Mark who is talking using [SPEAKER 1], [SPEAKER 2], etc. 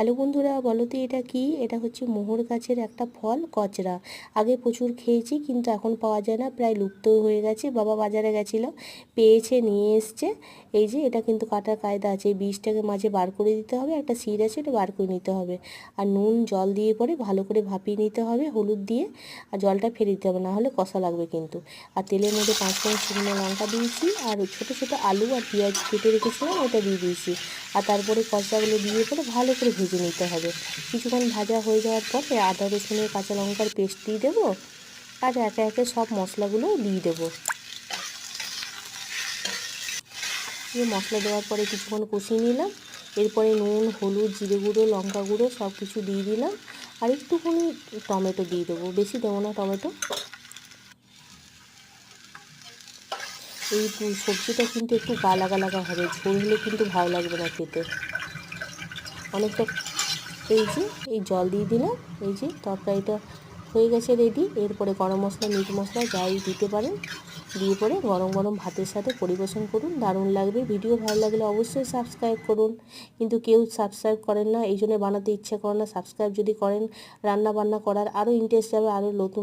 [SPEAKER 1] Hello বন্ধুরা, বলো তো এটা কি? এটা হচ্ছে মোহর গাছের একটা ফল, কচরা। আগে প্রচুর খেয়েছি, কিন্তু এখন পাওয়া যায় না, প্রায় লুপ্ত হয়ে গেছে। বাবা বাজারে গেছিল, পেয়েছে, নিয়ে এসছে। এই যে, এটা কিন্তু কাটার কায়দা আছে। বীজটাকে মাঝে বার করে দিতে হবে, একটা সিড আছে এটা বার করে নিতে হবে। আর নুন, জল দিয়ে পরে ভালো করে ভাপিয়ে নিতে হবে, হলুদ দিয়ে। আর জলটা ফেলে দিতে হবে না হলে কষা লাগবে কিন্তু। আর তেলের মধ্যে পাঁচ ফোড়ন শুকনো লঙ্কা দিয়েছি, আর ছোটো ছোটো আলু আর পেঁয়াজ কেটে রেখেছিলাম, ওটা দিয়ে দিয়েছি। তারপরে কষাগুলো দিয়ে পরে ভালো করে ভেজে নিতে হবে। কিছুক্ষণ ভাজা হয়ে যাওয়ার পরে আদা, রসুনের কাঁচা লঙ্কার পেস্ট দিয়ে দেবো আর একে একে সব মশলাগুলো দিয়ে দেবো। দিয়ে মশলা দেওয়ার পরে কিছুক্ষণ কষিয়ে নিলাম। এরপরে নুন, হলুদ, জিরে গুঁড়ো, লঙ্কা গুঁড়ো সব কিছু দিয়ে দিলাম। আর একটুখানি টমেটো দিয়ে দেবো। বেশি দেবো না টমেটো। এই সবজিটা কিন্তু একটু গালা গালাগা হবে, ঝোল হলে কিন্তু ভালো লাগবে না খেতে। অনেকটা এই যে, এই জল দিয়ে দিলাম, এই যে তরকারিটা হয়ে গেছে রেডি এরপরে গরম মশলা, মিট মশলা যাই দিতে পারেন, দিয়ে পরে গরম গরম ভাতের সাথে পরিবেশন করুন, দারুণ লাগবে। ভিডিও ভালো লাগলে অবশ্যই সাবস্ক্রাইব করুন। কিন্তু কেউ সাবস্ক্রাইব করেন না, এই জন্য বানাতে ইচ্ছে করে না। সাবস্ক্রাইব যদি করেন রান্না বান্না করার আরও ইন্টারেস্ট যাবে আরও নতুন